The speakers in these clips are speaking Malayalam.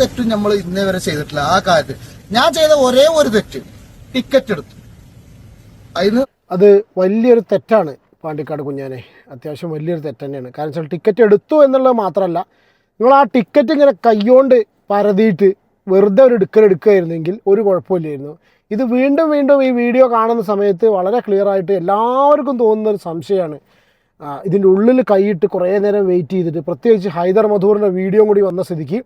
തെറ്റും നമ്മൾ ഇന്നേ വരെ ചെയ്തിട്ടില്ല. ആ കാര്യത്തിൽ ഞാൻ ചെയ്ത ഒരേ ഒരു തെറ്റ് ടിക്കറ്റ് എടുത്തു. അതിന് അത് വലിയൊരു തെറ്റാണ് പാണ്ടിക്കാട് കുഞ്ഞാനെ. അത്യാവശ്യം വലിയൊരു തെറ്റ് തന്നെയാണ്. കാരണം വെച്ചാൽ ടിക്കറ്റ് എടുത്തു എന്നുള്ളത് മാത്രമല്ല നിങ്ങൾ ആ ടിക്കറ്റ് ഇങ്ങനെ കൈകൊണ്ട് പരതിയിട്ട് വെറുതെ ഒരു എടുക്കൽ എടുക്കുകയായിരുന്നെങ്കിൽ ഒരു കുഴപ്പമില്ലായിരുന്നു. ഇത് വീണ്ടും വീണ്ടും ഈ വീഡിയോ കാണുന്ന സമയത്ത് വളരെ ക്ലിയർ ആയിട്ട് എല്ലാവർക്കും തോന്നുന്ന ഒരു സംശയമാണ്. ഇതിന്റെ ഉള്ളിൽ കൈയിട്ട് കുറേ നേരം വെയിറ്റ് ചെയ്തിട്ട് പ്രത്യേകിച്ച് ഹൈദർ മധൂറിന്റെ വീഡിയോ കൂടി വന്ന സ്ഥിതിക്ക്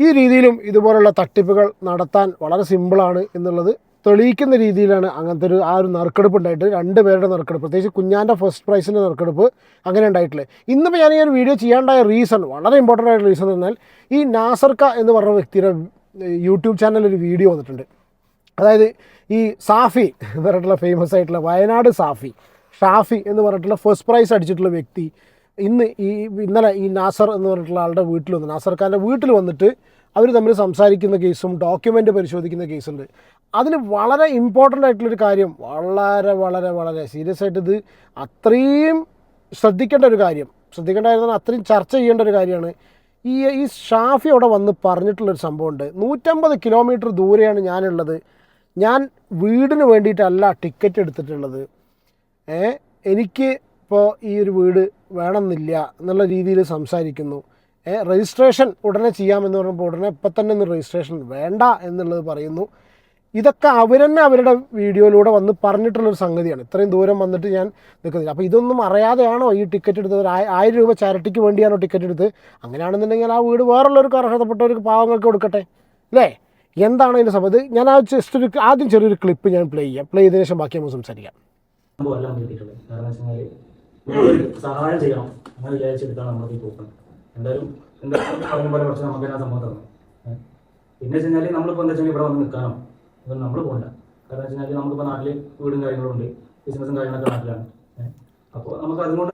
ഈ രീതിയിലും ഇതുപോലുള്ള തട്ടിപ്പുകൾ നടത്താൻ വളരെ സിമ്പിളാണ് എന്നുള്ളത് തെളിയിക്കുന്ന രീതിയിലാണ് അങ്ങനത്തെ ഒരു ആ ഒരു നറുക്കെടുപ്പ് ഉണ്ടായിട്ട് രണ്ട് പേരുടെ നറുക്കെടുപ്പ് പ്രത്യേകിച്ച് കുഞ്ഞാന്റെ ഫസ്റ്റ് പ്രൈസിന്റെ നറുക്കെടുപ്പ് അങ്ങനെ ഉണ്ടായിട്ടുള്ളത് ഇന്നിപ്പോൾ ഞാൻ ഈ ഒരു വീഡിയോ ചെയ്യാണ്ടായ റീസൺ വളരെ ഇമ്പോർട്ടന്റ് ആയ റീസൺ എന്ന് ഈ നാസർക്ക എന്ന് പറഞ്ഞ വ്യക്തിയുടെ യൂട്യൂബ് ചാനലിൽ ഒരു വീഡിയോ വന്നിട്ടുണ്ട്. അതായത് ഈ സാഫി എന്ന് പറഞ്ഞിട്ടുള്ള ഫേമസ് ആയിട്ടുള്ള വയനാട് സാഫി ഷാഫി എന്ന് പറഞ്ഞിട്ടുള്ള ഫസ്റ്റ് പ്രൈസ് അടിച്ചിട്ടുള്ള വ്യക്തി ഇന്ന് ഈ ഇന്നലെ ഈ നാസർ എന്ന് പറഞ്ഞിട്ടുള്ള ആളുടെ വീട്ടിൽ വന്ന്. നാസർ വീട്ടിൽ വന്നിട്ട് അവർ തമ്മിൽ സംസാരിക്കുന്ന കേസും ഡോക്യുമെന്റ് പരിശോധിക്കുന്ന കേസുണ്ട്. അതിന് വളരെ ഇമ്പോർട്ടന്റ് ആയിട്ടുള്ളൊരു കാര്യം വളരെ വളരെ വളരെ സീരിയസ് ആയിട്ട് ഇത് അത്രയും ശ്രദ്ധിക്കേണ്ട ഒരു കാര്യം ശ്രദ്ധിക്കേണ്ടായിരുന്ന അത്രയും ചർച്ച ചെയ്യേണ്ട ഒരു കാര്യമാണ്. ഈ ഈ ഷാഫി അവിടെ വന്ന് പറഞ്ഞിട്ടുള്ളൊരു സംഭവമുണ്ട്. നൂറ്റമ്പത് കിലോമീറ്റർ ദൂരെയാണ് ഞാനുള്ളത്. ഞാൻ വീടിന് വേണ്ടിയിട്ടല്ല ടിക്കറ്റ് എടുത്തിട്ടുള്ളത്. എനിക്ക് ഇപ്പോൾ ഈ ഒരു വീട് വേണമെന്നില്ല എന്നുള്ള രീതിയിൽ സംസാരിക്കുന്നു. രജിസ്ട്രേഷൻ ഉടനെ ചെയ്യാമെന്ന് പറഞ്ഞപ്പോൾ ഉടനെ ഇപ്പം തന്നെ ഒന്ന് രജിസ്ട്രേഷൻ വേണ്ട എന്നുള്ളത് പറയുന്നു. ഇതൊക്കെ അവർ തന്നെ അവരുടെ വീഡിയോയിലൂടെ വന്ന് പറഞ്ഞിട്ടുള്ളൊരു സംഗതിയാണ്. ഇത്രയും ദൂരം വന്നിട്ട് ഞാൻ നിൽക്കുന്നില്ല. അപ്പോൾ ഇതൊന്നും അറിയാതെയാണോ ഈ ടിക്കറ്റ് എടുത്തത്? ആയിരം രൂപ ചാരിറ്റിക്ക് വേണ്ടിയാണോ ടിക്കറ്റ് എടുത്ത് അങ്ങനെയാണെന്നുണ്ടെങ്കിൽ ആ വീട് വേറുള്ളവർക്ക് അർഹതപ്പെട്ടവർക്ക് പാവങ്ങൾക്ക് കൊടുക്കട്ടെ അല്ലേ? എന്താണ് അതിന്റെ സംഭവം ഞാൻ ആ ജസ്റ്റ് ഒരു ആദ്യം ചെറിയൊരു ക്ലിപ്പ് ഞാൻ പ്ലേ ചെയ്യാം. പ്ലേ ചെയ്തതിനു ശേഷം ബാക്കി നമുക്ക് സംസാരിക്കാം. സഹായം ചെയ്യണം. അങ്ങനെ വിചാരിച്ചെടുത്താണ് നമ്മളത് ഈ പോകുന്നത് എന്തായാലും എന്തായാലും പറഞ്ഞ പോലെ കുറച്ച് നമുക്ക് എന്നാ സംഭവം തന്നെ. പിന്നെ വെച്ച് നമ്മളിപ്പോ എന്താ വെച്ചാൽ ഇവിടെ വന്ന് നിൽക്കാനോ ഇതൊന്നും നമ്മൾ പോകണ്ട കാരണം വെച്ച് കഴിഞ്ഞാൽ നമുക്കിപ്പോ നാട്ടിൽ വീടും കാര്യങ്ങളും ഉണ്ട്. ബിസിനസ്സും കാര്യങ്ങളൊക്കെ നാട്ടിലാണ്. അപ്പോൾ നമുക്ക് അതുകൊണ്ട്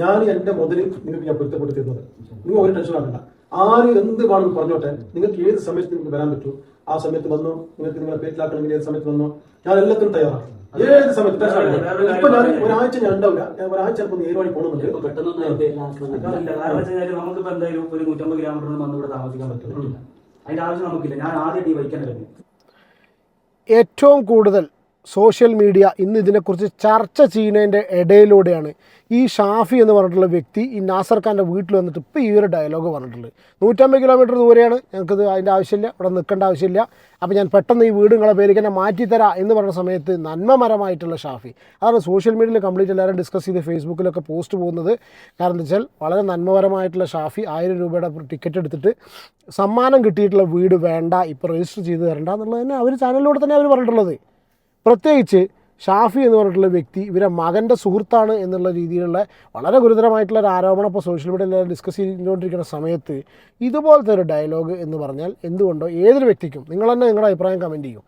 ഞാൻ എന്റെ മുതൽ നിങ്ങൾക്ക് ഞാൻ പൊരുത്തപ്പെടുത്തിയിരുന്നത്. നിങ്ങൾ ഒരു ടെൻഷൻ ആക്കണ്ട. ആര് എന്ത് വേണമെന്ന് പറഞ്ഞോട്ടെ. നിങ്ങൾക്ക് ഏത് സമയത്ത് നിങ്ങൾക്ക് വരാൻ പറ്റൂ? ആ സമയത്ത് വന്നോ? നിങ്ങൾക്ക് നിങ്ങളെ പേറ്റിലാക്കണമെങ്കിൽ ഏത് സമയത്ത് വന്നോ? ഞാൻ എല്ലാത്തിനും തയ്യാറാണ്. ഏത് സമയത്ത്. ഇപ്പൊ ഞാൻ ഒരാഴ്ച ഞാൻ ഉണ്ടാവില്ല. ഞാൻ ഒരാഴ്ച ചിലപ്പോൾ ഏറുവാണി പോകുന്നുണ്ട് പെട്ടെന്നൊന്നും കാരണം കാരണം വെച്ച് കഴിഞ്ഞാൽ നമുക്കിപ്പോ എന്തായാലും ഒരു നൂറ്റമ്പത് കിലോമീറ്റർ വന്ന് ഇവിടെ താമസിക്കാൻ പറ്റില്ല. അതിന്റെ ആവശ്യം നമുക്കില്ല. ഞാൻ ആദ്യമായിട്ട് ഈ വൈക്കാൻ ഏറ്റവും കൂടുതൽ സോഷ്യൽ മീഡിയ ഇന്ന് ഇതിനെക്കുറിച്ച് ചർച്ച ചെയ്യുന്നതിന്റെ ഇടയിലൂടെയാണ് ഈ ഷാഫി എന്ന് പറഞ്ഞിട്ടുള്ള വ്യക്തി ഈ നാസർ ഖാന്റെ വീട്ടിൽ വന്നിട്ട് ഇപ്പോൾ ഈ ഒരു ഡയലോഗ് പറഞ്ഞിട്ടുള്ളത് നൂറ്റമ്പത് കിലോമീറ്റർ ദൂരെയാണ്. ഞങ്ങൾക്കിത് അതിന്റെ ആവശ്യമില്ല. ഇവിടെ നിൽക്കേണ്ട ആവശ്യമില്ല. അപ്പോൾ ഞാൻ പെട്ടെന്ന് ഈ വീട് നിങ്ങളെ തന്നെ മാറ്റിത്തരാം എന്ന് പറഞ്ഞ സമയത്ത് നന്മമരമായിട്ടുള്ള ഷാഫി. അതാണ് സോഷ്യൽ മീഡിയയിൽ കംപ്ലീറ്റ് എല്ലാവരും ഡിസ്കസ് ചെയ്ത് ഫേസ്ബുക്കിലൊക്കെ പോസ്റ്റ് പോകുന്നത്. കാരണം എന്താ വെച്ചാൽ വളരെ നന്മപരമായിട്ടുള്ള ഷാഫി ആയിരം രൂപയുടെ ടിക്കറ്റ് എടുത്തിട്ട് സമ്മാനം കിട്ടിയിട്ടുള്ള വീട് വേണ്ട ഇപ്പോൾ രജിസ്റ്റർ ചെയ്ത് തരണ്ട എന്നുള്ളത് തന്നെ അവർ ചാനലിലൂടെ തന്നെ അവർ പറഞ്ഞിട്ടുള്ളത്. പ്രത്യേകിച്ച് ഷാഫി എന്ന് പറഞ്ഞിട്ടുള്ള വ്യക്തി ഇവരെ മകന്റെ സുഹൃത്താണ് എന്നുള്ള രീതിയിലുള്ള വളരെ ഗുരുതരമായിട്ടുള്ള ഒരു ആരോപണം ഇപ്പോൾ സോഷ്യൽ മീഡിയയിൽ ഡിസ്കസ് ചെയ്തുകൊണ്ടിരിക്കുന്ന സമയത്ത് ഇതുപോലത്തെ ഒരു ഡയലോഗ് എന്ന് പറഞ്ഞാൽ എന്തുകൊണ്ടോ ഏതൊരു വ്യക്തിക്കും നിങ്ങൾ തന്നെ നിങ്ങളുടെ അഭിപ്രായം കമന്റ് ചെയ്യും.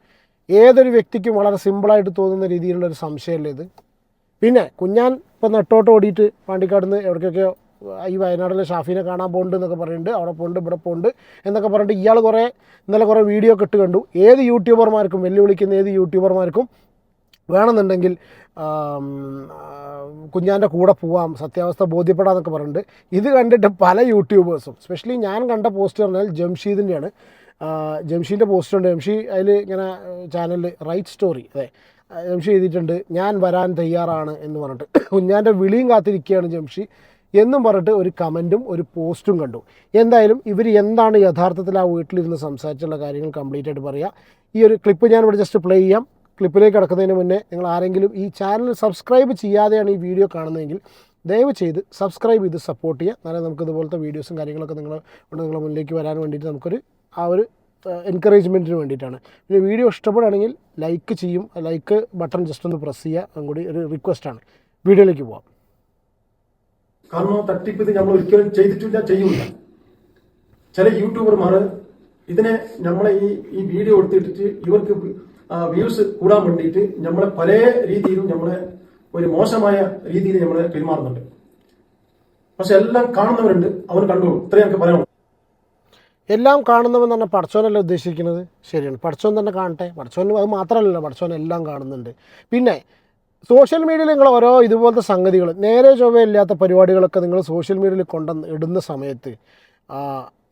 ഏതൊരു വ്യക്തിക്കും വളരെ സിമ്പിളായിട്ട് തോന്നുന്ന രീതിയിലുള്ള ഒരു സംശയമല്ലേ ഇത് പിന്നെ കുഞ്ഞാൻ ഇപ്പോൾ നെട്ടോട്ട് ഓടിയിട്ട് പാണ്ടിക്കാട് നിന്ന് എവിടേക്കൊക്കെയോ ഈ വയനാട്ടിലെ ഷാഫിനെ കാണാൻ പോകുന്നുണ്ട് എന്നൊക്കെ പറയുന്നുണ്ട് അവിടെ പോകുന്നുണ്ട് ഇവിടെ പോകുന്നുണ്ട് എന്നൊക്കെ പറഞ്ഞിട്ട് ഇയാൾ കുറേ ഇന്നലെ കുറേ വീഡിയോ ഒക്കെ ഇട്ട് കണ്ടു. ഏത് യൂട്യൂബർമാർക്കും വെല്ലുവിളിക്കുന്ന ഏത് യൂട്യൂബർമാർക്കും വേണമെന്നുണ്ടെങ്കിൽ കുഞ്ഞാന്റെ കൂടെ പോവാം സത്യാവസ്ഥ ബോധ്യപ്പെടാന്നൊക്കെ പറഞ്ഞിട്ടുണ്ട് ഇത് കണ്ടിട്ട് പല യൂട്യൂബേഴ്സും സ്പെഷ്യലി ഞാൻ കണ്ട പോസ്റ്റ് പറഞ്ഞാൽ ജംഷീദിന്റെയാണ് ജംഷീന്റെ പോസ്റ്റ് ഉണ്ട്. ജംഷി അതിൽ ഇങ്ങനെ ചാനലിൽ റൈറ്റ് സ്റ്റോറി അതെ. ജംഷി എഴുതിയിട്ടുണ്ട് ഞാൻ വരാൻ തയ്യാറാണ് എന്ന് പറഞ്ഞിട്ട്. കുഞ്ഞാന്റെ വിളിയും കാത്തിരിക്കുകയാണ് ജംഷി. എന്നും പറഞ്ഞിട്ട് ഒരു കമന്റും ഒരു പോസ്റ്റും കണ്ടു. എന്തായാലും ഇവർ എന്താണ് യഥാർത്ഥത്തിൽ ആ വീട്ടിലിരുന്ന് സംസാരിച്ചുള്ള കാര്യങ്ങൾ കംപ്ലീറ്റ് ആയിട്ട് പറയുക ഈ ഒരു ക്ലിപ്പ് ഞാൻ ഇവിടെ ജസ്റ്റ് പ്ലേ ചെയ്യാം. ക്ലിപ്പിലേക്ക് കിടക്കുന്നതിന് മുന്നേ നിങ്ങൾ ആരെങ്കിലും ഈ ചാനൽ സബ്സ്ക്രൈബ് ചെയ്യാതെയാണ് ഈ വീഡിയോ കാണുന്നതെങ്കിൽ ദയവ് ചെയ്ത് സബ്സ്ക്രൈബ് ചെയ്ത് സപ്പോർട്ട് ചെയ്യുക. എന്നാലേ നമുക്ക് ഇതുപോലത്തെ വീഡിയോസും കാര്യങ്ങളൊക്കെ നിങ്ങൾ നിങ്ങളുടെ മുന്നിലേക്ക് വരാൻ വേണ്ടിയിട്ട് നമുക്കൊരു ആ ഒരു എൻകറേജ്മെന്റിന് വേണ്ടിയിട്ടാണ്. പിന്നെ വീഡിയോ ഇഷ്ടപ്പെടുകയാണെങ്കിൽ ലൈക്ക് ചെയ്യും. ലൈക്ക് ബട്ടൺ ജസ്റ്റ് ഒന്ന് പ്രസ് ചെയ്യുക. അതും കൂടി ഒരു റിക്വസ്റ്റാണ് വീഡിയോയിലേക്ക് പോവാം. കാരണം തട്ടിപ്പ് ഇത് നമ്മൾ ഒരിക്കലും ചെയ്തിട്ടില്ല ചെയ്യൂല. ചില യൂട്യൂബർമാർ ഇതിനെ നമ്മളെ ഈ ഈ വീഡിയോ എടുത്തിട്ടിട്ട് ഇവർക്ക് വ്യൂസ് കൂടാൻ വേണ്ടിയിട്ട് നമ്മളെ പല രീതിയിലും നമ്മളെ ഒരു മോശമായ രീതിയിൽ നമ്മളെ പെരുമാറുന്നുണ്ട്. പക്ഷെ എല്ലാം കാണുന്നവരുണ്ട് അവർ കണ്ടോളൂ ഇത്രയും ഒക്കെ പറയാനുള്ളൂ. എല്ലാം കാണുന്നവൻ തന്നെ പടച്ചോനല്ല ഉദ്ദേശിക്കുന്നത്? ശരിയാണ്. പടച്ചോൻ തന്നെ കാണട്ടെ. പടച്ചോൻ അത് മാത്രമല്ലല്ലോ പടച്ചോൻ എല്ലാം കാണുന്നുണ്ട്. പിന്നെ സോഷ്യൽ മീഡിയയിൽ നിങ്ങൾ ഓരോ ഇതുപോലത്തെ സംഗതികൾ നേരെ ചൊവ്വയില്ലാത്ത പരിപാടികളൊക്കെ നിങ്ങൾ സോഷ്യൽ മീഡിയയിൽ കൊണ്ടുവന്ന് ഇടുന്ന സമയത്ത്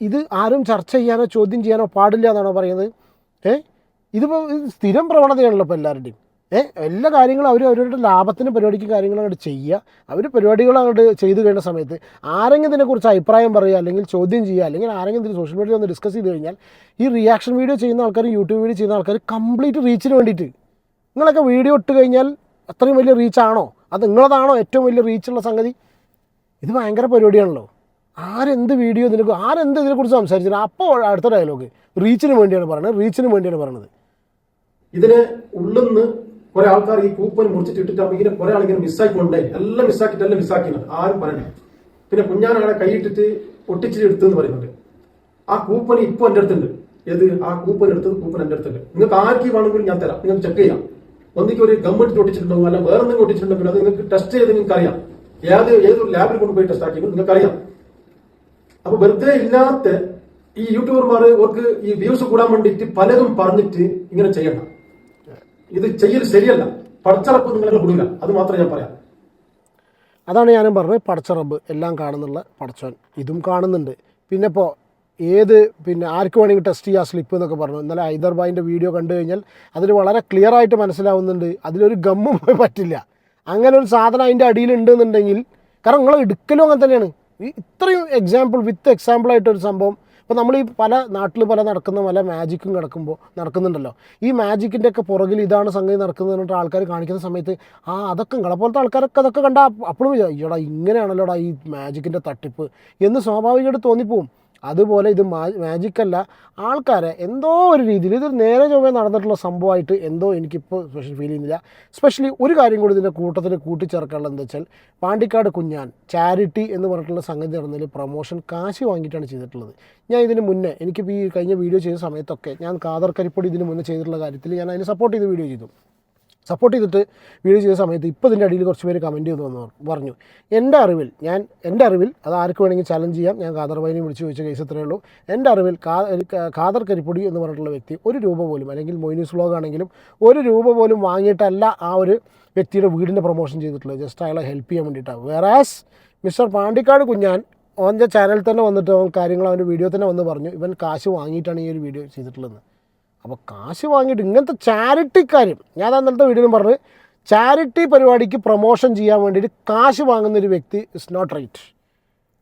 ഇത് ആരും ചർച്ച ചെയ്യാനോ ചോദ്യം ചെയ്യാനോ പാടില്ല എന്നാണോ പറയുന്നത്? ഏ? ഇതിപ്പോൾ ഇത് സ്ഥിരം പ്രവണതയാണല്ലോ ഇപ്പോൾ എല്ലാവരുടെയും. ഏ? എല്ലാ കാര്യങ്ങളും അവർ അവരുടെ ലാഭത്തിന് പരിപാടിക്ക് കാര്യങ്ങൾ അങ്ങോട്ട് ചെയ്യുക. അവർ പരിപാടികൾ അങ്ങോട്ട് ചെയ്തു കഴിയുന്ന സമയത്ത് ആരെങ്കിലും ഇതിനെക്കുറിച്ച് അഭിപ്രായം പറയുക അല്ലെങ്കിൽ ചോദ്യം ചെയ്യുക അല്ലെങ്കിൽ ആരെങ്കിലും ഇതിന് സോഷ്യൽ മീഡിയയിൽ ഒന്ന് ഡിസ്കസ് ചെയ്ത് കഴിഞ്ഞാൽ ഈ റിയാക്ഷൻ വീഡിയോ ചെയ്യുന്ന ആൾക്കാർ യൂട്യൂബ് വീഡിയോ ചെയ്യുന്ന ആൾക്കാർ കംപ്ലീറ്റ് റീച്ചിന് വേണ്ടിയിട്ട് നിങ്ങളൊക്കെ വീഡിയോ ഇട്ട് കഴിഞ്ഞാൽ അത്രയും വലിയ റീച്ചാണോ? അത് നിങ്ങളതാണോ ഏറ്റവും വലിയ റീച്ചുള്ള സംഗതി? ഇത് ഭയങ്കര പരിപാടിയാണല്ലോ. ആരെന്ത് വീഡിയോ ഇതിനെ ആരെന്ത് ഇതിനെക്കുറിച്ച് സംസാരിച്ചില്ല അപ്പോൾ അടുത്ത ഡയലോഗ്. റീച്ചിന് വേണ്ടിയാണ് പറയുന്നത് റീച്ചിന് വേണ്ടിയാണ് പറയുന്നത് ഇതിന് ഉള്ളിന്ന് കുറെ ആൾക്കാർ ഈ കൂപ്പൻ മുറിച്ചിട്ട് ഇട്ടിട്ട് ഇങ്ങനെ കുറെ ആളിങ്ങനെ മിസ്സാക്കിക്കൊണ്ടേ എല്ലാം മിസ്സാക്കിയിട്ട് എല്ലാം മിസ്സാക്കിയത് ആരും പറയണ്ട. പിന്നെ കുഞ്ഞാനാടെ കൈയിട്ടിട്ട് പൊട്ടിച്ചിട്ട് എടുത്തെന്ന് പറയുന്നുണ്ട്. ആ കൂപ്പൺ ഇപ്പൊ എന്റെ അടുത്തുണ്ട്. ഏത്? ആ കൂപ്പൺ എടുത്തത് കൂപ്പൺ എന്റെ അടുത്തുണ്ട്. നിങ്ങൾക്ക് ആർക്ക് വേണമെങ്കിലും ഞാൻ തരാം. നിങ്ങൾക്ക് ചെക്ക് ചെയ്യാം. ഒന്നിക്ക് ഒരു ഗവൺമെന്റ് ഒട്ടിച്ചിട്ടുണ്ടാവും അല്ല വേറെ എന്തെങ്കിലും ഒട്ടിച്ചിട്ടുണ്ടെങ്കിൽ അത് നിങ്ങൾക്ക് ടെസ്റ്റ് ചെയ്ത് നിങ്ങൾക്ക് അറിയാം. ഏത് ഏതൊരു ലാബിൽ കൊണ്ടുപോയി ടെസ്റ്റ് ആക്കിയെങ്കിൽ നിങ്ങൾക്ക് അറിയാം. അപ്പൊ വെറുതെ ഇല്ലാത്ത ഈ യൂട്യൂബർമാർ അവർക്ക് ഈ വ്യൂസ് കൂടാൻ വേണ്ടിയിട്ട് പലതും പറഞ്ഞിട്ട് ഇങ്ങനെ ചെയ്യണം ഇത് ചെയ്യൽ ശരിയല്ല. പടച്ചറപ്പ് നിങ്ങളെ കൊടുക്കുക. അത് മാത്രമേ ഞാൻ പറയാം. അതാണ് ഞാനും പറഞ്ഞത്. പടച്ചറബ് എല്ലാം കാണുന്നുള്ള പടച്ചോൻ ഇതും കാണുന്നുണ്ട്. പിന്നെ ഇപ്പോൾ ഏത് പിന്നെ ആർക്ക് വേണമെങ്കിൽ ടെസ്റ്റ് ചെയ്യുക സ്ലിപ്പ് എന്നൊക്കെ പറഞ്ഞു. ഇന്നലെ ഹൈദർബായിന്റെ വീഡിയോ കണ്ടു കഴിഞ്ഞാൽ അതിൽ വളരെ ക്ലിയർ ആയിട്ട് മനസ്സിലാവുന്നുണ്ട്. അതിലൊരു ഗമ്മും പറ്റില്ല. അങ്ങനെ ഒരു സാധനം അതിന്റെ അടിയിലുണ്ടെന്നുണ്ടെങ്കിൽ കാരണം നിങ്ങൾ എടുക്കലും അങ്ങനെ തന്നെയാണ്. ഇത്രയും എക്സാമ്പിൾ വിത്ത് എക്സാമ്പിളായിട്ടൊരു സംഭവം. ഇപ്പോൾ നമ്മൾ ഈ പല നാട്ടിൽ പല നടക്കുന്ന പല മാജിക്കും കിടക്കുമ്പോൾ നടക്കുന്നുണ്ടല്ലോ. ഈ മാജിക്കിന്റെ ഒക്കെ പുറകിൽ ഇതാണ് സംഗതി നടക്കുന്നത് പറഞ്ഞിട്ട് ആൾക്കാർ കാണിക്കുന്ന സമയത്ത് ആ അതൊക്കെ നിങ്ങളെ പോലത്തെ ആൾക്കാരൊക്കെ അതൊക്കെ കണ്ടാൽ അപ്പോഴും അയ്യോടാ ഇങ്ങനെയാണല്ലോടാ ഈ മാജിക്കിന്റെ തട്ടിപ്പ്. എന്ന് സ്വാഭാവികമായിട്ട് തോന്നിപ്പോവും. അതുപോലെ ഇത് മാജിക് അല്ല. ആൾക്കാരെ എന്തോ ഒരു രീതിയിൽ ഇത് നേരെ ചൊവ്വേ നടന്നിട്ടുള്ള സംഭവമായിട്ട് എന്തോ എനിക്കിപ്പോൾ സ്പെഷ്യൽ ഫീൽ ചെയ്യുന്നില്ല. സ്പെഷ്യലി ഒരു കാര്യം കൂടി ഇതിന്റെ കൂട്ടത്തിൽ കൂട്ടിച്ചേർക്കാനുള്ളത് എന്താ വെച്ചാൽ പാണ്ടിക്കാട് കുഞ്ഞാൻ ചാരിറ്റി എന്ന് പറഞ്ഞിട്ടുള്ള സംഗതി നടന്നതിൽ പ്രൊമോഷൻ കാശ് വാങ്ങിയിട്ടാണ് ചെയ്തിട്ടുള്ളത്. ഞാൻ ഇതിന് മുന്നേ എനിക്കിപ്പോൾ ഈ കഴിഞ്ഞ വീഡിയോ ചെയ്ത സമയത്തൊക്കെ ഞാൻ കാതർ കരിപ്പൊടി ഇതിന് മുന്നേ ചെയ്തിട്ടുള്ള കാര്യത്തിൽ ഞാൻ അതിന് സപ്പോർട്ട് ചെയ്ത് വീഡിയോ ചെയ്തു. സപ്പോർട്ട് ചെയ്തിട്ട് വീഡിയോ ചെയ്ത സമയത്ത് ഇപ്പോൾ ഇതിന്റെ അടിയിൽ കുറച്ച് പേര് കമന്റ് ചെയ്തു വന്നു പറഞ്ഞു. എന്റെ അറിവിൽ ഞാൻ എന്റെ അറിവിൽ അത് ആർക്ക് വേണമെങ്കിൽ ചലഞ്ച് ചെയ്യാം. ഞാൻ ഖാദർ ബൈനെ വിളിച്ച് ചോദിച്ച കേസ് ഇത്രയേ ഉള്ളൂ. എന്റെ അറിവിൽ ഖാദർ കരിപ്പൊടി എന്ന് പറഞ്ഞിട്ടുള്ള വ്യക്തി ഒരു രൂപ പോലും അല്ലെങ്കിൽ മൊയ്നീസ് വ്ലോഗ് ആണെങ്കിലും ഒരു രൂപ പോലും വാങ്ങിയിട്ടല്ല ആ ഒരു വ്യക്തിയുടെ വീടിന്റെ പ്രൊമോഷൻ ചെയ്തിട്ടുള്ളത്. ജസ്റ്റ് അയാളെ ഹെൽപ്പ് ചെയ്യാൻ വേണ്ടിയിട്ടാണ്. വേറാസ് മിസ്റ്റർ പാണ്ടിക്കാട് കുഞ്ഞാൻ ഓന്റെ ചാനൽ തന്നെ വന്നിട്ട് അവൻ കാര്യങ്ങൾ അവന്റെ വീഡിയോ തന്നെ വന്ന് പറഞ്ഞു. ഇവൻ കാശ് വാങ്ങിയിട്ടാണ് ഈ ഒരു വീഡിയോ ചെയ്തിട്ടുള്ളത്. അപ്പോൾ കാശ് വാങ്ങിയിട്ട് ഇങ്ങനത്തെ ചാരിറ്റി കാര്യം ഞാൻ അന്നത്തെ വീഡിയോയിലും പറഞ്ഞു ചാരിറ്റി പരിപാടിക്ക് പ്രൊമോഷൻ ചെയ്യാൻ വേണ്ടിയിട്ട് കാശ് വാങ്ങുന്ന ഒരു വ്യക്തി ഇസ് നോട്ട് റൈറ്റ്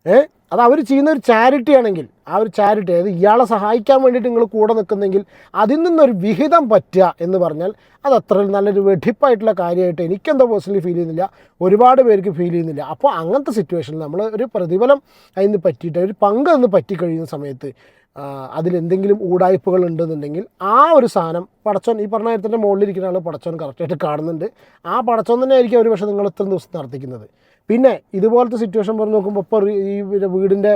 ഏ? അത് അവർ ചെയ്യുന്ന ഒരു ചാരിറ്റി ആണെങ്കിൽ ആ ഒരു ചാരിറ്റി അതായത് ഇയാളെ സഹായിക്കാൻ വേണ്ടിയിട്ട് നിങ്ങൾ കൂടെ നിൽക്കുന്നെങ്കിൽ അതിൽ നിന്നൊരു വിഹിതം പറ്റുക എന്ന് പറഞ്ഞാൽ അത് അത്ര നല്ലൊരു വെടിപ്പായിട്ടുള്ള കാര്യമായിട്ട് എനിക്കെന്തോ പേഴ്സണലി ഫീൽ ചെയ്യുന്നില്ല ഒരുപാട് പേർക്ക് ഫീൽ ചെയ്യുന്നില്ല. അപ്പോൾ അങ്ങനത്തെ സിറ്റുവേഷനിൽ നമ്മൾ ഒരു പ്രതിഫലം അതിന് പറ്റിയിട്ട് ഒരു പങ്ക് അതിന് പറ്റിക്കഴിയുന്ന സമയത്ത് അതിലെന്തെങ്കിലും ഊടായ്പകൾ ഉണ്ടെന്നുണ്ടെങ്കിൽ ആ ഒരു സാധനം പടച്ചോൻ ഈ പറഞ്ഞ നേരത്തിന്റെ മുകളിലിരിക്കുന്ന ആൾ പടച്ചോൻ കറക്റ്റായിട്ട് കാണുന്നുണ്ട്. ആ പടച്ചോൻ തന്നെ ആയിരിക്കും ഒരു പക്ഷേ നിങ്ങൾ ഇത്രയും ദിവസം നടത്തിക്കുന്നത്. പിന്നെ ഇതുപോലത്തെ സിറ്റുവേഷൻ പറഞ്ഞ് നോക്കുമ്പോൾ ഇപ്പോൾ ഈ വീടിന്റെ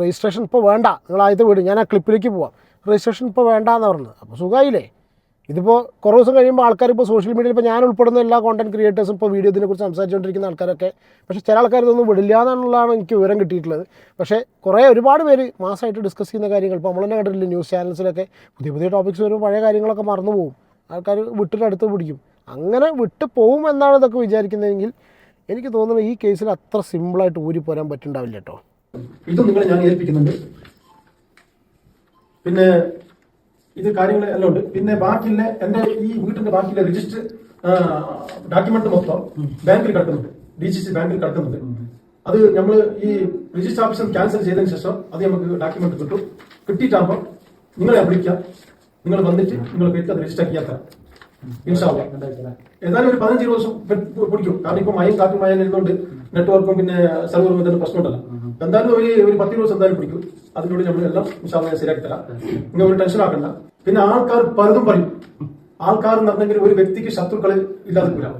രജിസ്ട്രേഷൻ ഇപ്പോൾ വേണ്ട. നിങ്ങൾ ആദ്യത്തെ വീട് ഞാൻ ആ ക്ലിപ്പിലേക്ക് പോവാം. രജിസ്ട്രേഷൻ ഇപ്പോൾ വേണ്ട എന്ന് പറഞ്ഞത്. അപ്പോൾ സുഖമായില്ലേ ഇതിപ്പോൾ കുറേ ദിവസം കഴിയുമ്പോൾ ആൾക്കാർ ഇപ്പോൾ സോഷ്യൽ മീഡിയയിൽ ഇപ്പോൾ ഞാൻ ഉൾപ്പെടുന്ന എല്ലാ കോണ്ടന്റ് ക്രിയേറ്റേഴ്സും ഇപ്പോൾ വീഡിയോ ഇതിനെക്കുറിച്ച് സംസാരിച്ചുകൊണ്ടിരിക്കുന്ന ആൾക്കാരൊക്കെ. പക്ഷേ ചില ആൾക്കാർ ഇതൊന്നും വിടില്ല എന്നുള്ളതാണ് എനിക്ക് വിവരം കിട്ടിയിട്ടുള്ളത്. പക്ഷേ കുറേ ഒരുപാട് പേര് മാസമായിട്ട് ഡിസ്കസ് ചെയ്യുന്ന കാര്യങ്ങൾ ഇപ്പോൾ നമ്മൾ തന്നെ കണ്ടിട്ടില്ല ന്യൂസ് ചാനൽസിലൊക്കെ പുതിയ പുതിയ ടോപ്പിക്സ് വരുമ്പോൾ പഴയ കാര്യങ്ങളൊക്കെ മറന്നു പോകും. ആൾക്കാർ വിട്ടിട്ട് അടുത്ത് പിടിക്കും. അങ്ങനെ വിട്ട് പോകും എന്നാണ് ഇതൊക്കെ വിചാരിക്കുന്നതെങ്കിൽ എനിക്ക് തോന്നുന്നത് ഈ കേസിൽ അത്ര സിമ്പിളായിട്ട് ഊരി പോരാൻ പറ്റുന്നുണ്ടാവില്ല കേട്ടോ. ഇത് നിങ്ങളെ ഞാൻ ഏൽപ്പിക്കുന്നുണ്ട്. പിന്നെ ഇത് കാര്യങ്ങൾ എല്ലാം ഉണ്ട്. പിന്നെ ബാക്കിയുള്ള എന്റെ ഈ വീട്ടിന്റെ ബാക്കിയുള്ള രജിസ്റ്റർ ഡോക്യുമെന്റ് മൊത്തം ബാങ്കിൽ കിടക്കുന്നുണ്ട്. ഡി സി സി ബാങ്കിൽ കിടക്കുന്നുണ്ട്. അത് നമ്മൾ ഈ രജിസ്റ്റർ ഓഫീസർ ക്യാൻസൽ ചെയ്തതിന് ശേഷം അത് നമുക്ക് ഡോക്യുമെന്റ് കിട്ടും. കിട്ടിയിട്ടാകുമ്പോൾ നിങ്ങളെ വിളിക്കാം. നിങ്ങൾ വന്നിട്ട് നിങ്ങൾ പേർക്ക് അത് രജിസ്റ്റർ ആക്കിയാൽ തരാം. ഏതായാലും ഒരു പതിനഞ്ച് ദിവസം പിടിക്കും. കാരണം ഇപ്പൊ മയം കാറ്റും മയം ഇരുന്നുകൊണ്ട് നെറ്റ്വർക്കും പിന്നെ സെർവറും പ്രശ്നമുണ്ടല്ലോ. എന്തായാലും ഒരു ഒരു പത്ത് ദിവസം എന്തായാലും പിടിക്കും. അതിനുള്ളിൽ നമ്മൾ എല്ലാം വിശാലമായി ശരിയാക്കി തരാം. നിങ്ങൾ ഒരു ടെൻഷൻ ആക്കണ്ട. പിന്നെ ആൾക്കാർ പലതും പറയും. ആൾക്കാർ എന്ന് പറഞ്ഞെങ്കിൽ ഒരു വ്യക്തിക്ക് ശത്രുക്കൾ ഇല്ലാതിരിക്കില്ല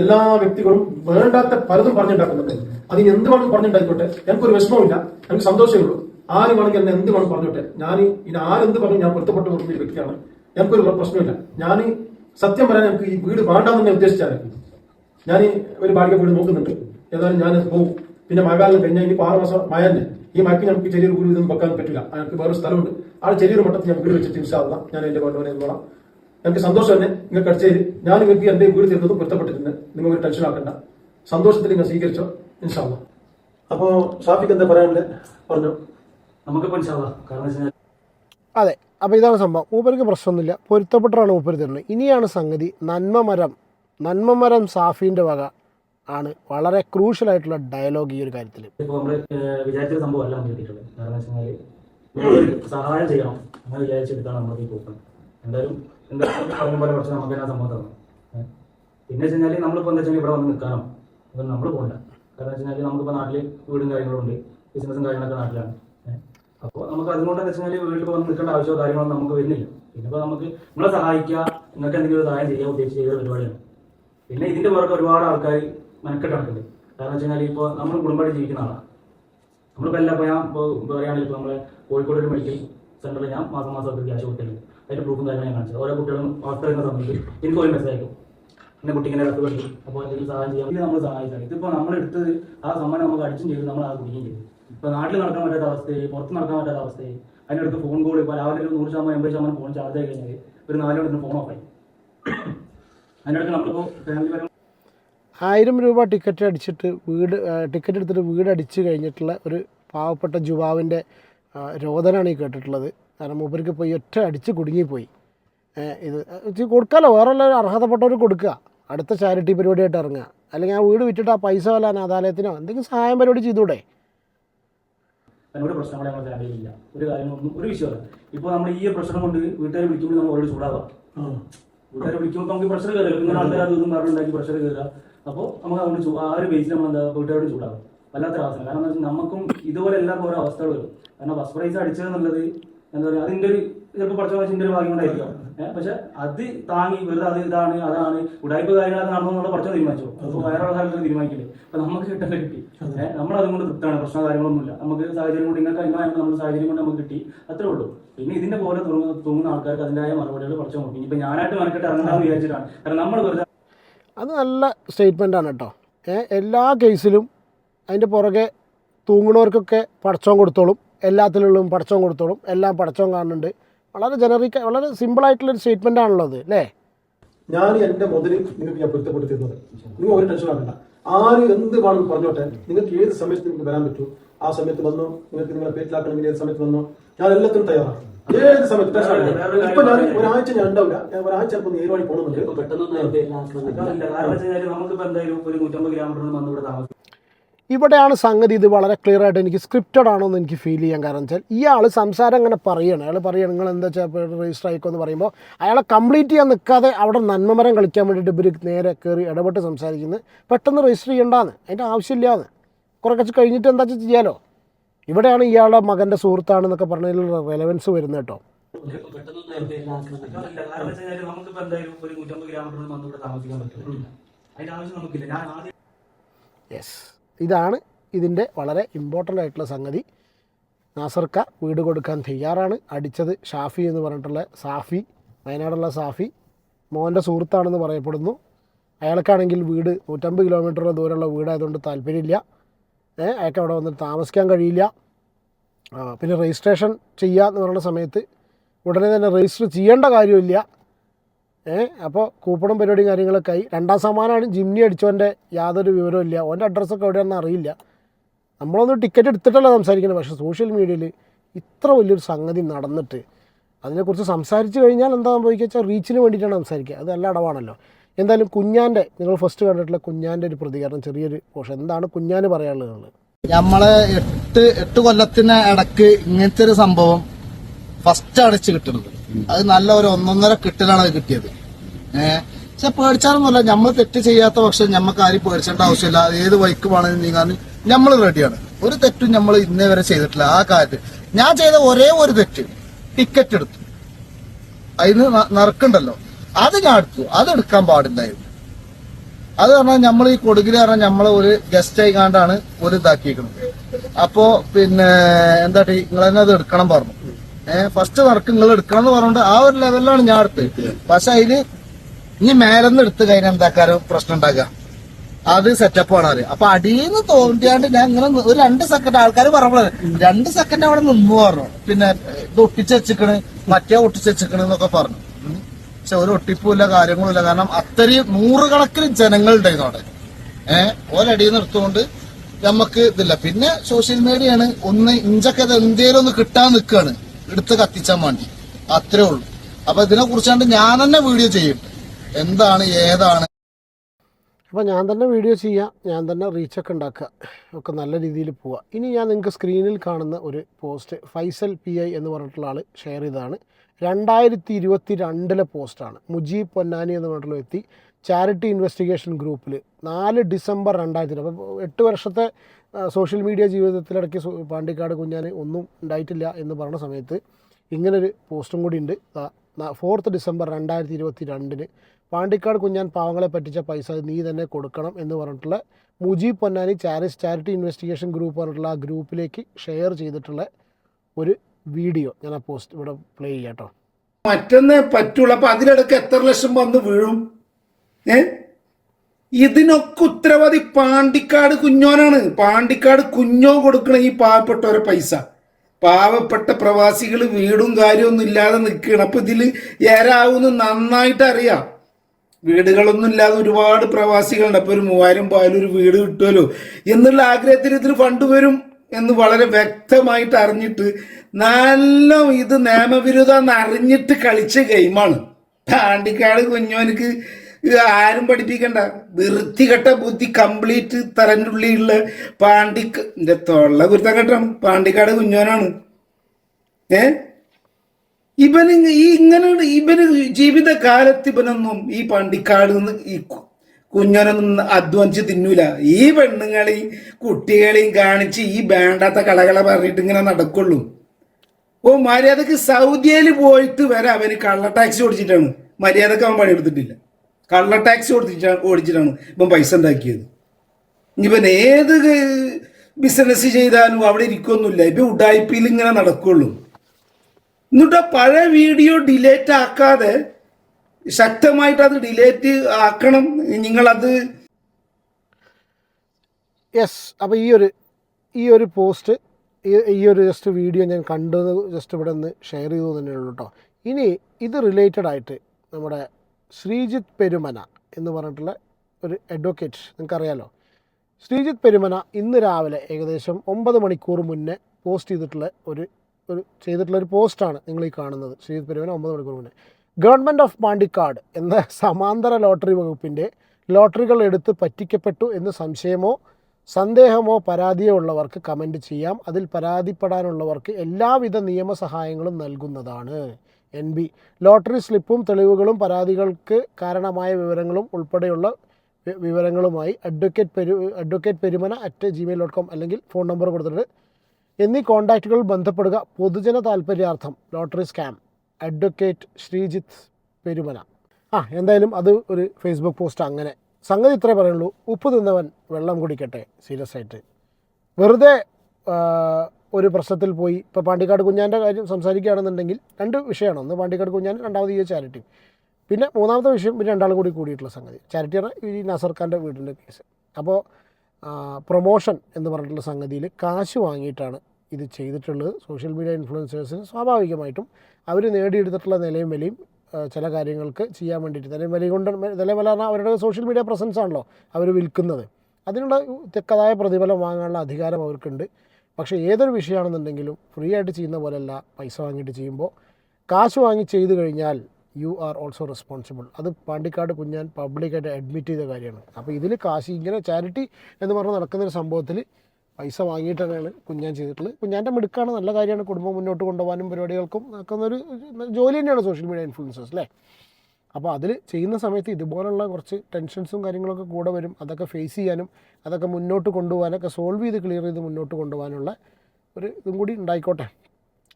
എല്ലാ വ്യക്തികളും വേണ്ടാത്ത പലതും പറഞ്ഞുണ്ടാക്കുന്നുണ്ട്. അത് എന്ത് വേണം പറഞ്ഞുണ്ടായിക്കോട്ടെ. എനിക്കൊരു വിഷമമില്ല എനിക്ക് സന്തോഷമേ ഉള്ളൂ. ആര് വേണമെങ്കിൽ എന്നെ എന്ത് വേണം പറഞ്ഞോട്ടെ. ഞാൻ ഇനി ആരെന്ത് പറഞ്ഞു ഞാൻ പൊരുത്തപ്പെട്ട് കൊടുക്കുന്ന ഒരു വ്യക്തിയാണ്. എനിക്കൊരു പ്രശ്നമില്ല ഞാൻ സത്യം പറയാൻ എനിക്ക് ഈ വീട് വേണ്ടാന്ന് തന്നെ ഉദ്ദേശിച്ചാണ്. ഞാൻ ഒരു ഭാഗ്യ വീട് നോക്കുന്നുണ്ട്. ഏതായാലും ഞാൻ പോകും. പിന്നെ മഴക്കാലം കഴിഞ്ഞാൽ ഇനി ആറ് മാസം മഴ തന്നെ ഈ മഴയ്ക്ക് നമുക്ക് ചെറിയൊരു വീട് ഇതൊന്നും വെക്കാൻ പറ്റില്ല. എനിക്ക് വേറൊരു സ്ഥലമുണ്ട്. ആ ചെറിയൊരു മട്ടത്തിൽ ഞാൻ വീട് വെച്ചിട്ട് ഇൻഷാല്ല ഞാൻ എന്റെ കൊണ്ടുവരെ എന്നോളാം എനിക്ക് സന്തോഷം തന്നെ നിങ്ങൾക്ക് അടിച്ചേര് ഞാൻ നിങ്ങൾക്ക് എന്റെ വീട് തരുന്നതും പൊരുത്തപ്പെട്ടിട്ടുണ്ട്. നിങ്ങൾ ഒരു ടെൻഷൻ ആക്കണ്ട. സന്തോഷത്തിൽ നിങ്ങൾ സ്വീകരിച്ചോ? ഇൻഷാല്ല അപ്പോ ഷാഫിക്ക് എന്താ പറയാനുള്ളത് പറഞ്ഞു. നമുക്കിപ്പോ ഇൻഷാല്ല കാരണം അതെ. അപ്പോൾ ഇതാണ് സംഭവം. മൂപ്പർക്ക് പ്രശ്നമൊന്നുമില്ല. പൊരുത്തപ്പെട്ടാണ് മൂപ്പർ തരുന്നത് ഇനിയാണ് സംഗതി നന്മമരം. നന്മമരം സാഫീന്റെ വക. ആണ് വളരെ ക്രൂഷ്യൽ ആയിട്ടുള്ള ഡയലോഗ് ഈ ഒരു കാര്യത്തിൽ വിചാരിച്ച സംഭവം അല്ല നമുക്ക് കിട്ടിയിട്ടുള്ളത് കാരണം വെച്ച് കഴിഞ്ഞാൽ സഹായം ചെയ്യണം. നമ്മൾ കുറച്ച്. പിന്നെ വെച്ച് നമ്മളിപ്പോൾ എന്താ വെച്ചാൽ ഇവിടെ വന്ന് നിൽക്കാനോ? അപ്പം നമ്മൾ പോകണ്ട കാരണം വെച്ച് കഴിഞ്ഞാൽ നമുക്കിപ്പോൾ നാട്ടിൽ വീടും കാര്യങ്ങളും ഉണ്ട്. ബിസിനസ്സും കാര്യങ്ങളൊക്കെ നാട്ടിലാണ്. അപ്പോൾ നമുക്ക് അതുകൊണ്ട് എന്താ വെച്ചാൽ വീട്ടിൽ വന്ന് നിൽക്കേണ്ട ആവശ്യമോ കാര്യങ്ങളൊന്നും നമുക്ക് വരുന്നില്ല. പിന്നെ ഇപ്പോൾ നമുക്ക് നമ്മളെ സഹായിക്കുക നിങ്ങൾക്ക് എന്തെങ്കിലും സഹായം ചെയ്യാൻ ഉദ്ദേശിച്ച് ചെയ്ത പരിപാടിയാണ്. പിന്നെ ഇതിന്റെ പുറകെ ഒരുപാട് ആൾക്കാർ മെനക്കെട്ട് നടക്കുന്നുണ്ട് കാരണം വെച്ച് കഴിഞ്ഞാൽ ഇപ്പോൾ നമ്മൾ കുടുംബമായിട്ട് ജീവിക്കുന്ന ആളാണ് നമ്മളിപ്പോൾ എല്ലാം ഇപ്പോൾ ഞാൻ ഇപ്പോൾ പറയുകയാണെങ്കിൽ ഇപ്പോൾ നമ്മളെ കോഴിക്കോട് ഒരു മെഡിക്കൽ സെന്ററിൽ ഞാൻ മാസം മാസം അവർക്ക് ക്യാഷ് കൊടുത്തിട്ടുണ്ട് അതിന്റെ പ്രൂഫും കാര്യങ്ങളും ഞാൻ കാണിച്ചത് ഓരോ കുട്ടികളും അവസ്ഥ വരുന്ന സമയത്ത് എനിക്ക് ഒരു മെസ്സേജ് അയക്കും. എന്നെ കുട്ടിക്ക് ഇങ്ങനെ കത്ത് പഠിക്കും അപ്പോൾ എന്തെങ്കിലും സഹായം ചെയ്യാം. ഇത് നമ്മൾ സഹായിച്ചാൽ ഇതിപ്പോൾ നമ്മളെടുത്ത് ആ സമ്മാനം നമുക്ക് അടിച്ചും ചെയ്ത് നമ്മൾ ആ കുടിക്കുകയും ചെയ്തു ഇപ്പോൾ നാട്ടിൽ നടക്കാൻ പറ്റാത്ത അവസ്ഥയായി പുറത്ത് നടക്കാൻ പറ്റാത്ത അവസ്ഥയായി. അതിനടുത്ത് ഫോൺ കോൾ ഇപ്പോൾ രാവിലെ ഒരു നൂറ് ശതമാനം എൺപത് ശതമാനം ഫോൺ ചാർജ് ആയി കഴിഞ്ഞാൽ ഒരു നാല് ഫോൺ ഓഫായി അതിനടുത്ത് നമ്മളിപ്പോൾ ഫാമിലി പരം ആയിരം രൂപ ടിക്കറ്റ് അടിച്ചിട്ട് വീട് ടിക്കറ്റ് എടുത്തിട്ട് വീട് അടിച്ച് കഴിഞ്ഞിട്ടുള്ള ഒരു പാവപ്പെട്ട ജുവാവിന്റെ രോദനാണ് ഈ കേട്ടിട്ടുള്ളത്. കാരണം മൂപ്പർക്ക് പോയി ഒറ്റ അടിച്ച് കുടുങ്ങിപ്പോയി. ഇത് കൊടുക്കാമല്ലോ വേറെ ഉള്ള അർഹതപ്പെട്ടവർ കൊടുക്കുക. അടുത്ത ചാരിറ്റി പരിപാടിയായിട്ട് ഇറങ്ങുക. അല്ലെങ്കിൽ ആ വീട് വിറ്റിട്ട് ആ പൈസ വല്ല അനാഥാലയത്തിനോ എന്തെങ്കിലും സഹായം പരിപാടി ചെയ്തൂടെ? എന്നോട് ഞങ്ങളുടെ ഫാമിലിയിലില്ല ഒരു കാര്യങ്ങളൊന്നും ഒരു വിഷയമല്ല ഇപ്പോൾ നമ്മൾ ഈ പ്രശ്നം കൊണ്ട് വീട്ടുകാരെ വിളിക്കുമ്പോൾ നമ്മൾ ഓൾറെഡി ചൂടാവാം വീട്ടുകാരെ വിളിക്കുമ്പോൾ നമുക്ക് പ്രഷർ കയറില്ല ഇങ്ങനെ ആൾക്കാർ അത് ഇതും പറഞ്ഞുണ്ടാക്കി പ്രഷർ കയറുക അപ്പോൾ നമുക്ക് അതുകൊണ്ട് ആ ഒരു ബേസിൽ നമ്മൾ എന്താ വീട്ടുകാരോട് ചൂടാകും വല്ലാത്ത അവസ്ഥ. കാരണം എന്താ വെച്ചാൽ നമുക്കും ഇതുപോലെ എല്ലാവർക്കും ഓരോ അവസ്ഥകൾ വരും. കാരണം ഫസ്റ്റ് പ്രൈസ് അടിച്ചത് എന്നുള്ളത് എന്താ പറയുക അതിന്റെ ഒരു ചിലപ്പോൾ പഠിച്ച പ്രാവശ്യം ഒരു ഭാഗ്യം കൊണ്ടായിരിക്കാം. പക്ഷെ അത് താങ്ങി വെറുതെ അത് ഇതാണ് അതാണ് ഉടായ്പ കാര്യങ്ങളൊക്കെ നടന്നുള്ള പഠിച്ച തീരുമാനിച്ചു. അപ്പോൾ വേറെ ആൾക്കാർക്ക് തീരുമാനിക്കില്ലേ? അപ്പൊ നമുക്ക് കിട്ടേണ്ട കിട്ടി. നമ്മൾ അതുകൊണ്ട് തൃപ്താണ് പ്രശ്ന കാര്യങ്ങളൊന്നുമില്ല. നമുക്ക് സാഹചര്യം കൊണ്ട് ഇങ്ങനെ കഴിഞ്ഞാൽ നമ്മൾ സാഹചര്യം കൊണ്ട് നമുക്ക് കിട്ടി. അത്രേ ഉള്ളൂ. പിന്നെ ഇതിന്റെ പോലെ തൂങ്ങുന്ന ആൾക്കാർക്ക് അതിന്റെതായ മറുപടികൾ പഠിച്ചു നോക്കി ഇപ്പൊ ഞാനായിട്ട് മെനക്കെട്ട് ഇറങ്ങാമെന്ന് വിചാരിച്ചിട്ടാണ്. കാരണം നമ്മൾ വെറുതെ അത് നല്ല സ്റ്റേറ്റ്മെന്റ് ആണ് കേട്ടോ. എല്ലാ കേസിലും അതിന്റെ പുറകെ തൂങ്ങണവർക്കൊക്കെ പടച്ചോൻ കൊടുത്തോളും എല്ലാത്തിലുള്ളതും പടച്ചോൻ കൊടുത്തോളും എല്ലാം പടച്ചോൻ കാണുന്നുണ്ട്. വളരെ ജനറിക്ക വളരെ സിമ്പിളായിട്ടുള്ളൊരു സ്റ്റേറ്റ്മെന്റ് ആണല്ലോ അത് അല്ലേ? ഞാൻ എന്റെ മുതൽ നിങ്ങൾക്ക് ഞാൻ പൊരുത്തപ്പെടുത്തിയിരുന്നത്. നിങ്ങൾ ഒരു ടെൻഷൻ ആകണ്ട ആര് എന്ത് വേണമെന്ന് പറഞ്ഞോട്ടെ നിങ്ങൾക്ക് ഏത് സമയത്ത് നിങ്ങൾക്ക് വരാൻ പറ്റൂ? ആ സമയത്ത് വന്നോ. നിങ്ങൾക്ക് നിങ്ങളെ പേറ്റിലാക്കണമെങ്കിൽ ഏത് സമയത്ത് വന്നോ? ഞാൻ എല്ലാത്തിനും തയ്യാറാണ്. ഏത് സമയത്ത്. ഇപ്പൊ ഞാൻ ഒരാഴ്ച ഞാൻ ഉണ്ടാവില്ല. ഞാൻ ഒരാഴ്ച ചിലപ്പോൾ പോകണമെന്നുണ്ട് കഴിഞ്ഞാൽ നമുക്കിപ്പോ എന്തായാലും ഒരു നൂറ്റമ്പത് കിലോമീറ്റർ വന്ന് ഇവിടെ താമസിക്കും. ഇവിടെയാണ് സംഗതി. ഇത് വളരെ ക്ലിയർ ആയിട്ട് എനിക്ക് സ്ക്രിപ്റ്റഡ് ആണോ എന്ന് എനിക്ക് ഫീൽ ചെയ്യാൻ കാരണം വെച്ചാൽ ഇയാൾ സംസാരം അങ്ങനെ പറയണം. അയാൾ പറയണം നിങ്ങൾ എന്താ വെച്ചാൽ രജിസ്റ്റർ ആയിക്കോ എന്ന് പറയുമ്പോൾ അയാളെ കംപ്ലീറ്റ് ചെയ്യാൻ നിൽക്കാതെ അവിടെ നന്മമരം കളിക്കാൻ വേണ്ടിയിട്ട് ഇവർ നേരെ കയറി ഇടപെട്ട് സംസാരിക്കുന്നത് പെട്ടെന്ന് രജിസ്റ്റർ ചെയ്യണ്ടാന്ന്. അതിന്റെ ആവശ്യമില്ലാന്ന്. കുറച്ച് കഴിഞ്ഞിട്ട് എന്താ വെച്ചാൽ ചെയ്യാലോ? ഇവിടെയാണ് ഇയാളുടെ മകന്റെ സുഹൃത്താണെന്നൊക്കെ പറഞ്ഞതിൽ റെലവൻസ് വരുന്നത് കേട്ടോ. യെസ് ഇതാണ് ഇതിന്റെ വളരെ ഇമ്പോർട്ടന്റ് ആയിട്ടുള്ള സംഗതി. നാസർക്ക വീട് കൊടുക്കാൻ തയ്യാറാണ്. അടിച്ചത് ഷാഫി എന്ന് പറഞ്ഞിട്ടുള്ള സാഫി വയനാടുള്ള സാഫി. മോന്റെ സുഹൃത്താണെന്ന് പറയപ്പെടുന്നു. അയാൾക്കാണെങ്കിൽ വീട് നൂറ്റമ്പത് കിലോമീറ്ററുള്ള ദൂരമുള്ള വീടായതുകൊണ്ട് താല്പര്യമില്ല. അയാൾക്ക് അവിടെ വന്നിട്ട് താമസിക്കാൻ കഴിയില്ല. പിന്നെ രജിസ്ട്രേഷൻ ചെയ്യുക എന്ന് പറയുന്ന സമയത്ത് ഉടനെ തന്നെ രജിസ്റ്റർ ചെയ്യേണ്ട കാര്യമില്ല. അപ്പോൾ കൂപ്പണും പരിപാടിയും കാര്യങ്ങളൊക്കെ ആയി. രണ്ടാം സമ്മാനമാണ് ജിംനി അടിച്ചവന്റെ യാതൊരു വിവരവും ഇല്ല ഓന്റെ അഡ്രസ്സൊക്കെ എവിടെയാണെന്ന് അറിയില്ല. നമ്മളൊന്നും ടിക്കറ്റ് എടുത്തിട്ടല്ല സംസാരിക്കുന്നത്. പക്ഷേ സോഷ്യൽ മീഡിയയിൽ ഇത്ര വലിയൊരു സംഗതി നടന്നിട്ട് അതിനെക്കുറിച്ച് സംസാരിച്ച് കഴിഞ്ഞാൽ എന്താ സംഭവിക്കുക വെച്ചാൽ റീച്ചിന് വേണ്ടിയിട്ടാണ് സംസാരിക്കുക. അത് നല്ല അടവാണല്ലോ. എന്തായാലും കുഞ്ഞാന്റെ നിങ്ങൾ ഫസ്റ്റ് കണ്ടിട്ടുള്ള കുഞ്ഞാന്റെ ഒരു പ്രതികരണം ചെറിയൊരു പോഷൻ എന്താണ് കുഞ്ഞാന് പറയാനുള്ളത് നമ്മളെ എട്ട് എട്ട് കൊല്ലത്തിന് ഇടയ്ക്ക് ഇങ്ങനത്തെ ഒരു സംഭവം ഫസ്റ്റ് അടച്ച് കിട്ടുന്നത്. അത് നല്ല ഒരു ഒന്നൊന്നര കിട്ടലാണ് അത് കിട്ടിയത്. പക്ഷെ പേടിച്ചാലൊന്നുമല്ല നമ്മൾ തെറ്റ് ചെയ്യാത്ത പക്ഷെ ഞമ്മക്ക് ആരും പേടിച്ചേണ്ട ആവശ്യമില്ല. ഏത് വൈക്ക് വേണമെന്ന് നീങ്ങാൻ നമ്മൾ റെഡിയാണ്. ഒരു തെറ്റും നമ്മൾ ഇന്നേ വരെ ചെയ്തിട്ടില്ല. ആ കാര്യത്തിൽ ഞാൻ ചെയ്ത ഒരേ ഒരു തെറ്റ് ടിക്കറ്റ് എടുത്തു. അതിന് നറുക്കുണ്ടല്ലോ. അത് കാണിച്ചു അതെടുക്കാൻ പാടില്ലായിരുന്നു. അത് പറഞ്ഞാൽ നമ്മൾ ഈ കൊടുകിൽ പറഞ്ഞാൽ നമ്മളെ ഒരു ഗസ്റ്റ് ആയി കണ്ടാണ് ഒരു ഇതാക്കിയിരിക്കുന്നത്. അപ്പോ പിന്നെ എന്താ നിങ്ങൾ തന്നെ അത് എടുക്കണം പറഞ്ഞു. ഏഹ് ഫസ്റ്റ് വർക്ക് നിങ്ങൾ എടുക്കണം എന്ന് പറഞ്ഞുകൊണ്ട് ആ ഒരു ലെവലിലാണ് ഞാൻ എടുത്തത്. പക്ഷെ അതിൽ ഇനി മേലെന്ന് എടുത്ത് കഴിഞ്ഞാൽ എന്താക്കാരോ പ്രശ്നം ഉണ്ടാക്കുക. അത് സെറ്റപ്പാണ് അവർ അപ്പൊ അടിയിൽ തോന്നിയാണ്ട് ഞാൻ ഇങ്ങനെ ഒരു രണ്ട് സെക്കൻഡ് ആൾക്കാർ പറഞ്ഞത് രണ്ട് സെക്കൻഡ് അവിടെ നിന്നു പറഞ്ഞു. പിന്നെ ഇത് ഒട്ടിച്ചെച്ചിക്കണ് മറ്റേ ഒട്ടിച്ചു എന്നൊക്കെ പറഞ്ഞു. പക്ഷെ ഒരു ഒട്ടിപ്പുമില്ല കാര്യങ്ങളുമില്ല. കാരണം അത്രയും നൂറുകണക്കിന് ജനങ്ങളുണ്ടായിരുന്നു അവിടെ ഏഹ് ഓരടിയിൽ നിർത്തുകൊണ്ട് നമുക്ക് ഇതില്ല. പിന്നെ സോഷ്യൽ മീഡിയയാണ് ഒന്ന് ഇഞ്ചൊക്കെ എന്തേലും ഒന്ന് കിട്ടാൻ നിൽക്കുകയാണ് എടുത്ത് കത്തിച്ചാൻ വേണ്ടി. അത്രേ ഉള്ളൂ. അപ്പൊ ഇതിനെ കുറിച്ചാണ്ട് ഞാൻ തന്നെ വീഡിയോ ചെയ്യും. എന്താണ് ഏതാണ്? അപ്പോൾ ഞാൻ തന്നെ വീഡിയോ ചെയ്യുക ഞാൻ തന്നെ റീച്ചൊക്കെ ഉണ്ടാക്കുക. ഒക്കെ നല്ല രീതിയിൽ പോവുക. ഇനി ഞാൻ നിങ്ങൾക്ക് സ്ക്രീനിൽ കാണുന്ന ഒരു പോസ്റ്റ് ഫൈസൽ പി ഐ എന്ന് പറഞ്ഞിട്ടുള്ള ആൾ ഷെയർ ചെയ്തതാണ്. രണ്ടായിരത്തി ഇരുപത്തി രണ്ടിലെ പോസ്റ്റാണ്. മുജീബ് പൊന്നാനി എന്ന് പറഞ്ഞിട്ടുള്ള വ്യക്തി ചാരിറ്റി ഇൻവെസ്റ്റിഗേഷൻ ഗ്രൂപ്പിൽ നാല് ഡിസംബർ രണ്ടായിരത്തി അപ്പോൾ എട്ട് വർഷത്തെ സോഷ്യൽ മീഡിയ ജീവിതത്തിലിടയ്ക്ക് പാണ്ടിക്കാട് കുഞ്ഞാന് ഒന്നും ഉണ്ടായിട്ടില്ല എന്ന് പറഞ്ഞ സമയത്ത് ഇങ്ങനൊരു പോസ്റ്റും കൂടി ഉണ്ട്. ഫോർത്ത് ഡിസംബർ രണ്ടായിരത്തി ഇരുപത്തി രണ്ടിന് പാണ്ടിക്കാട് കുഞ്ഞാൻ പാവങ്ങളെ പറ്റിച്ച പൈസ നീ തന്നെ കൊടുക്കണം എന്ന് പറഞ്ഞിട്ടുള്ള മുജീബ് പൊന്നാനി ചാരിസ് ചാരിറ്റി ഇൻവെസ്റ്റിഗേഷൻ ഗ്രൂപ്പ് പറഞ്ഞിട്ടുള്ള ആ ഗ്രൂപ്പിലേക്ക് ഷെയർ ചെയ്തിട്ടുള്ള ഒരു വീഡിയോ ഞാൻ ആ പോസ്റ്റ് ഇവിടെ പ്ലേ ചെയ്യാം കേട്ടോ. മറ്റൊന്നേ പറ്റുള്ളൂ അപ്പൊ അതിലിടക്ക് എത്ര ലക്ഷം വന്ന് വീഴും? ഏ? ഇതിനൊക്കെ ഉത്തരവാദി പാണ്ടിക്കാട് കുഞ്ഞോനാണ്. പാണ്ടിക്കാട് കുഞ്ഞോ കൊടുക്കണ ഈ പാവപ്പെട്ടവരെ പൈസ. പാവപ്പെട്ട പ്രവാസികൾ വീടും കാര്യമൊന്നും ഇല്ലാതെ നിൽക്കുകയാണ്. അപ്പൊ ഇതിൽ ഏരാവുന്ന നന്നായിട്ട് അറിയാം. വീടുകളൊന്നും ഇല്ലാതെ ഒരുപാട് പ്രവാസികളുണ്ട്. അപ്പൊ ഒരു മൂവായിരം പോയാലും ഒരു വീട് കിട്ടുമല്ലോ. എന്നുള്ള ആഗ്രഹത്തിൽ ഇതിൽ ഫണ്ട് വരും. എന്ന് വളരെ വ്യക്തമായിട്ട് അറിഞ്ഞിട്ട് നല്ല ഇത് നിയമവിരുദ്ധം അറിഞ്ഞിട്ട് കളിച്ച ഗെയിമാണ് പാണ്ടിക്കാട് കുഞ്ഞോനക്ക് ആരും പഠിപ്പിക്കണ്ട. വൃത്തികെട്ട ബുദ്ധി കംപ്ലീറ്റ് തരന്റെ പാണ്ടിക്ക് എന്റെ തൊള്ള കുരുത്തം കെട്ടാണ്. പാണ്ടിക്കാട് കുഞ്ഞോനാണ് ഏ? ഇവന് ഈ ഇങ്ങനെ ഇവന് ജീവിതകാലത്ത് ഇവനൊന്നും ഈ പാണ്ടിക്കാട് ഈ കുഞ്ഞനൊന്നും അധ്വാനിച്ച് തിന്നൂല. ഈ പെണ്ണുങ്ങളെയും കുട്ടികളെയും കാണിച്ച് ഈ വേണ്ടാത്ത കളകളെ പറഞ്ഞിട്ട് ഇങ്ങനെ നടക്കുള്ളൂ. ഓ മര്യാദയ്ക്ക് സൗദിയിൽ പോയിട്ട് വരെ അവന് കള്ള ടാക്സി ഓടിച്ചിട്ടാണ്. മര്യാദയ്ക്ക് അവൻ പണിയെടുത്തിട്ടില്ല. കള്ള ടാക്സി ഓടിച്ചിട്ടാണ് ഓടിച്ചിട്ടാണ് ഇപ്പം പൈസ ഉണ്ടാക്കിയത്. ഇനിയിപ്പം ഏത് ബിസിനസ് ചെയ്താലും അവിടെ ഇരിക്കൊന്നുമില്ല. ഇപ്പൊ ഉഡായ്പയിൽ ഇങ്ങനെ നടക്കുള്ളൂ. എന്നിട്ട് പഴയ വീഡിയോ ഡിലേറ്റ് ആക്കാതെ ശക്തമായിട്ട് അത് ഡിലേറ്റ് ആക്കണം. നിങ്ങളത് യെസ് അപ്പോൾ ഈ ഒരു ഈ ഒരു പോസ്റ്റ് ഈ- ഒരു ജസ്റ്റ് വീഡിയോ ഞാൻ കണ്ടത് ജസ്റ്റ് ഇവിടെ നിന്ന് ഷെയർ ചെയ്തു തന്നെ ഉള്ളൂ കേട്ടോ ഇനി ഇത് റിലേറ്റഡ് ആയിട്ട് നമ്മുടെ ശ്രീജിത്ത് പെരുമന എന്ന് പറഞ്ഞിട്ടുള്ള ഒരു അഡ്വക്കേറ്റ് നിങ്ങൾക്കറിയാലോ? ശ്രീജിത്ത് പെരുമന ഇന്ന് രാവിലെ ഏകദേശം ഒമ്പത് മണിക്കൂർ മുന്നേ പോസ്റ്റ് ചെയ്തിട്ടുള്ള ഒരു ഒരു ചെയ്തിട്ടുള്ള ഒരു പോസ്റ്റാണ് നിങ്ങൾ ഈ കാണുന്നത്. ശ്രീജിത്ത് പെരുമന ഒമ്പത് മണിക്കൂർ മുന്നേ. ഗവൺമെന്റ് ഓഫ് പാണ്ടിക്കാട് എന്ന സമാന്തര ലോട്ടറി വകുപ്പിന്റെ ലോട്ടറികൾ എടുത്ത് പറ്റിക്കപ്പെട്ടു എന്ന് സംശയമോ സന്ദേഹമോ പരാതിയോ ഉള്ളവർക്ക് കമന്റ് ചെയ്യാം. അതിൽ പരാതിപ്പെടാനുള്ളവർക്ക് എല്ലാവിധ നിയമസഹായങ്ങളും നൽകുന്നതാണ്. N B. ലോട്ടറി സ്ലിപ്പും തെളിവുകളും പരാതികൾക്ക് കാരണമായ വിവരങ്ങളും ഉൾപ്പെടെയുള്ള വിവരങ്ങളുമായി advocate പെരു advocate Perumana at Gmail dot com അല്ലെങ്കിൽ ഫോൺ നമ്പർ കൊടുത്തിട്ടുണ്ട് എന്നീ കോൺടാക്റ്റുകൾ ബന്ധപ്പെടുക. പൊതുജന താല്പര്യാർത്ഥം lottery scam. Advocate Sreejith Perumala. ആ എന്തായാലും അത് ഒരു ഫേസ്ബുക്ക് പോസ്റ്റ് അങ്ങനെ സംഗതി ഇത്രേ പറയുള്ളൂ. ഉപ്പ് തിന്നവൻ വെള്ളം കുടിക്കട്ടെ. സീരിയസ് ആയിട്ട്. വെറുതെ ഒരു പ്രശ്നത്തിൽ പോയി. ഇപ്പോൾ പാണ്ടിക്കാട് കുഞ്ഞാന്റെ കാര്യം സംസാരിക്കുകയാണെന്നുണ്ടെങ്കിൽ രണ്ട് വിഷയമാണ്. ഒന്ന് പാണ്ടിക്കാട് കുഞ്ഞാൻ രണ്ടാമത് ഈ ചാരിറ്റി. പിന്നെ മൂന്നാമത്തെ വിഷയം പിന്നെ രണ്ടാളും കൂടി കൂടിയിട്ടുള്ള സംഗതി. ചാരിറ്റി പറഞ്ഞാൽ ഈ നസർ വീടിന്റെ കേസ് അപ്പോൾ പ്രൊമോഷൻ എന്ന് പറഞ്ഞിട്ടുള്ള സംഗതിയിൽ കാശ് വാങ്ങിയിട്ടാണ് ഇത് ചെയ്തിട്ടുള്ളത് സോഷ്യൽ മീഡിയ ഇൻഫ്ലുവൻസേഴ്സിന് സ്വാഭാവികമായിട്ടും അവർ നേടിയെടുത്തിട്ടുള്ള നിലയും വിലയും ചില കാര്യങ്ങൾക്ക് ചെയ്യാൻ വേണ്ടിയിട്ട് നിലയും വിലയും കൊണ്ട് വില പറഞ്ഞാൽ അവരുടെ സോഷ്യൽ മീഡിയ പ്രസൻസ് ആണല്ലോ അവർ വിൽക്കുന്നത്. അതിനുള്ള തെക്കതായ പ്രതിഫലം വാങ്ങാനുള്ള അധികാരം അവർക്കുണ്ട്. പക്ഷേ ഏതൊരു വിഷയമാണെന്നുണ്ടെങ്കിലും ഫ്രീ ആയിട്ട് ചെയ്യുന്ന പോലെയല്ല പൈസ വാങ്ങിയിട്ട് ചെയ്യുമ്പോൾ. കാശ് വാങ്ങി ചെയ്തു കഴിഞ്ഞാൽ യു ആർ ഓൾസോ റെസ്പോൺസിബിൾ. അത് പാണ്ടിക്കാട് കുഞ്ഞാൻ പബ്ലിക്കായിട്ട് അഡ്മിറ്റ് ചെയ്ത കാര്യമാണ്. അപ്പോൾ ഇതിൽ കാശ് ഇങ്ങനെ ചാരിറ്റി എന്ന് പറഞ്ഞ് നടക്കുന്നൊരു സംഭവത്തിൽ പൈസ വാങ്ങിയിട്ട് തന്നെയാണ് കുഞ്ഞാൻ ചെയ്തിട്ടുള്ളത്. കുഞ്ഞാന്റെ മിടുക്കാണ് നല്ല കാര്യമാണ് കുടുംബം മുന്നോട്ട് കൊണ്ടുപോകാനും പരിപാടികൾക്കും നടക്കുന്നൊരു ജോലി തന്നെയാണ് സോഷ്യൽ മീഡിയ ഇൻഫ്ലുവൻസേഴ്സ് അല്ലേ അപ്പോൾ അതിൽ ചെയ്യുന്ന സമയത്ത് ഇതുപോലുള്ള കുറച്ച് ടെൻഷൻസും കാര്യങ്ങളൊക്കെ കൂടെ വരും. അതൊക്കെ ഫേസ് ചെയ്യാനും അതൊക്കെ മുന്നോട്ട് കൊണ്ടുപോകാനൊക്കെ സോൾവ് ചെയ്ത് ക്ലിയർ ചെയ്ത് മുന്നോട്ട് കൊണ്ടുപോകാനുള്ള ഒരു ഇതും കൂടി ഉണ്ടായിക്കോട്ടെ.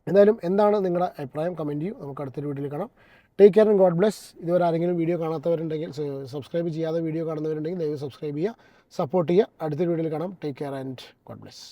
എന്തായാലും എന്താണ് നിങ്ങളുടെ അഭിപ്രായം? കമന്റ് ചെയ്യും. നമുക്ക് അടുത്തൊരു വീട്ടിൽ കാണാം. Take care and God bless ഇതുവരെ ആരെങ്കിലും വീഡിയോ കാണാത്തവരുണ്ടെങ്കിൽ സബ്സ്ക്രൈബ് ചെയ്യാതെ വീഡിയോ കാണുന്നവരുണ്ടെങ്കിൽ ദയവ് സബ്സ്ക്രൈബ് ചെയ്യുക സപ്പോർട്ട് ചെയ്യുക. അടുത്ത വീഡിയോയിൽ കാണാം. Take care and God bless